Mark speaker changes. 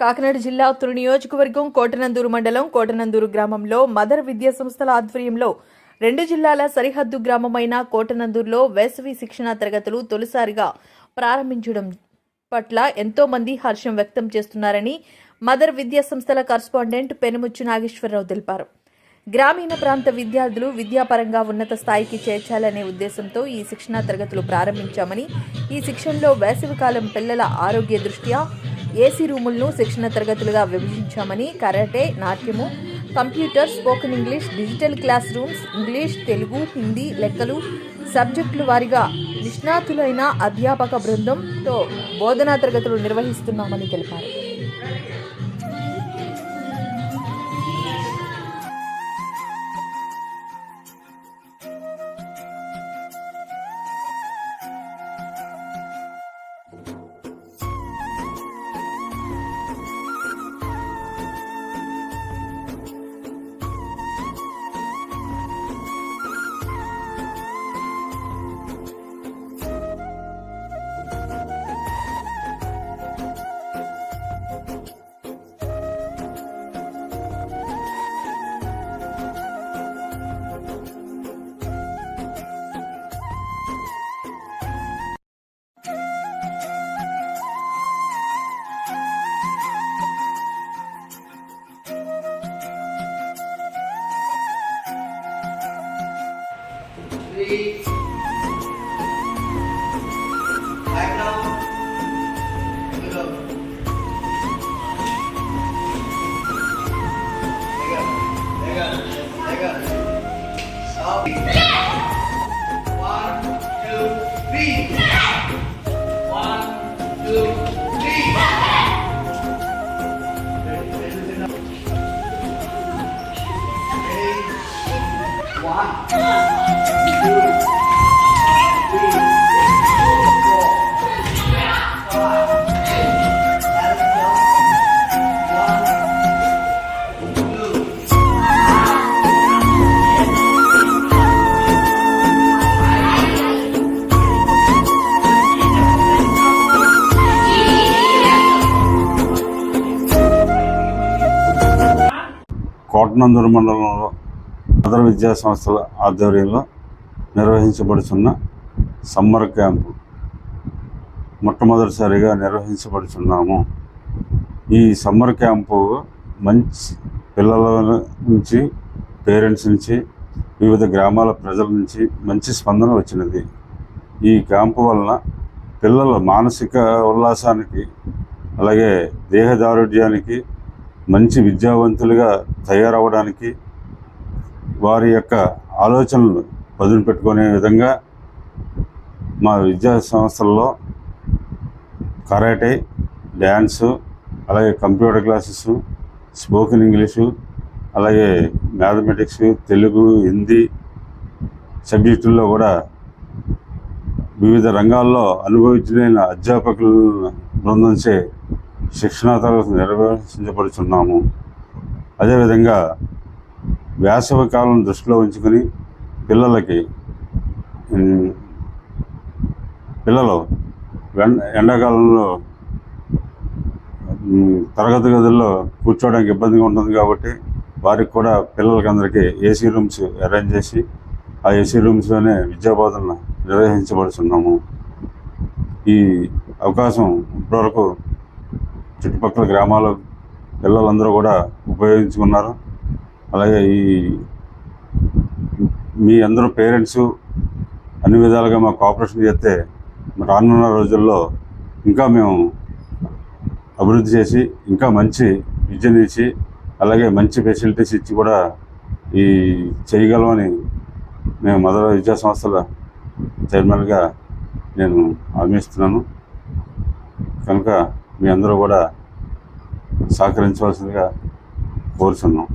Speaker 1: కాకినాడ జిల్లా ఉత్తర నియోజకవర్గం కోటనందూరు మండలం కోటనందూరు గ్రామంలో మదర్ విద్యా సంస్థల ఆధ్వర్యంలో రెండు జిల్లాల సరిహద్దు గ్రామమైన కోటనందూరులో వేసవి శిక్షణా తరగతులు తొలిసారిగా ప్రారంభించడం పట్ల ఎంతో మంది హర్షం వ్యక్తం చేస్తున్నారని మదర్ విద్యా సంస్థల కరస్పాండెంట్ పెనుముచ్చు నాగేశ్వరరావు తెలిపారు. గ్రామీణ ప్రాంత విద్యార్థులు విద్యాపరంగా ఉన్నత స్థాయికి చేర్చాలనే ఉద్దేశంతో ఈ శిక్షణా తరగతులు ప్రారంభించామని ఈ శిక్షణలో వేసవికాలం పిల్లల ఆరోగ్య దృష్ట్యా ఏసీ రూములను శిక్షణ తరగతులుగా విభజించామని karate నాట్యము computer spoken English digital class rooms English Telugu Hindi లెక్కలు సబ్జెక్టుల వారిగా నిష్ణాతులైన అధ్యాపక బృందంతో బోధనా తరగతులు నిర్వహిస్తున్నామని తెలిపారు.
Speaker 2: Three. Back down. Good up. Leg up. Leg up. Leg up. Stop. One, two, three. One, two, three. One.
Speaker 3: Kotananduru మండలంలో అదర్ విద్యా సంస్థల ఆధ్వర్యంలో నిర్వహించబడుతున్న సమ్మర్ క్యాంపు మొట్టమొదటిసారిగా నిర్వహించబడుతున్నాము ఈ సమ్మర్ క్యాంపు మంచి పిల్లల నుంచి పేరెంట్స్ నుంచి వివిధ గ్రామాల ప్రజల నుంచి మంచి స్పందన వచ్చినది. ఈ క్యాంపు వలన పిల్లల మానసిక ఉల్లాసానికి అలాగే దేహదారుఢ్యానికి మంచి విద్యావంతులుగా తయారవడానికి వారి యొక్క ఆలోచనలు పదును పెట్టుకునే విధంగా మా విద్యా సంస్థల్లో కరాటే డ్యాన్సు అలాగే కంప్యూటర్ క్లాసెస్ స్పోకెన్ ఇంగ్లీషు అలాగే మ్యాథమెటిక్స్ తెలుగు హిందీ సబ్జెక్టుల్లో కూడా వివిధ రంగాల్లో అనుభవించిన అధ్యాపకుల బృందంచే శిక్షణా తరగతి నిర్వహించబడుతున్నాము అదేవిధంగా వేసవి కాలం దృష్టిలో ఉంచుకొని పిల్లలకి పిల్లలు ఎండాకాలంలో తరగతి గదుల్లో కూర్చోవడానికి ఇబ్బందిగా ఉంటుంది కాబట్టి వారికి కూడా పిల్లలకి అందరికీ ఏసీ రూమ్స్ అరేంజ్ చేసి ఆ ఏసీ రూమ్స్లోనే విద్యాబోధనలు నిర్వహించబడుతున్నాము ఈ అవకాశం ఇప్పటివరకు చుట్టుపక్కల గ్రామాల పిల్లలందరూ కూడా ఉపయోగించుకున్నారు. అలాగే ఈ మీ అందరూ పేరెంట్స్ అన్ని విధాలుగా మాకు కోఆపరేషన్ చేస్తే రానున్న రోజుల్లో ఇంకా మేము అభివృద్ధి చేసి ఇంకా మంచి విద్యను ఇచ్చి అలాగే మంచి ఫెసిలిటీస్ ఇచ్చి కూడా ఈ చేయగలమని మేము మొదల విద్యా సంస్థల చైర్మన్గా నేను హామీ ఇస్తున్నాను కనుక మీ అందరూ కూడా సహకరించవలసిందిగా కోరుచున్నాం.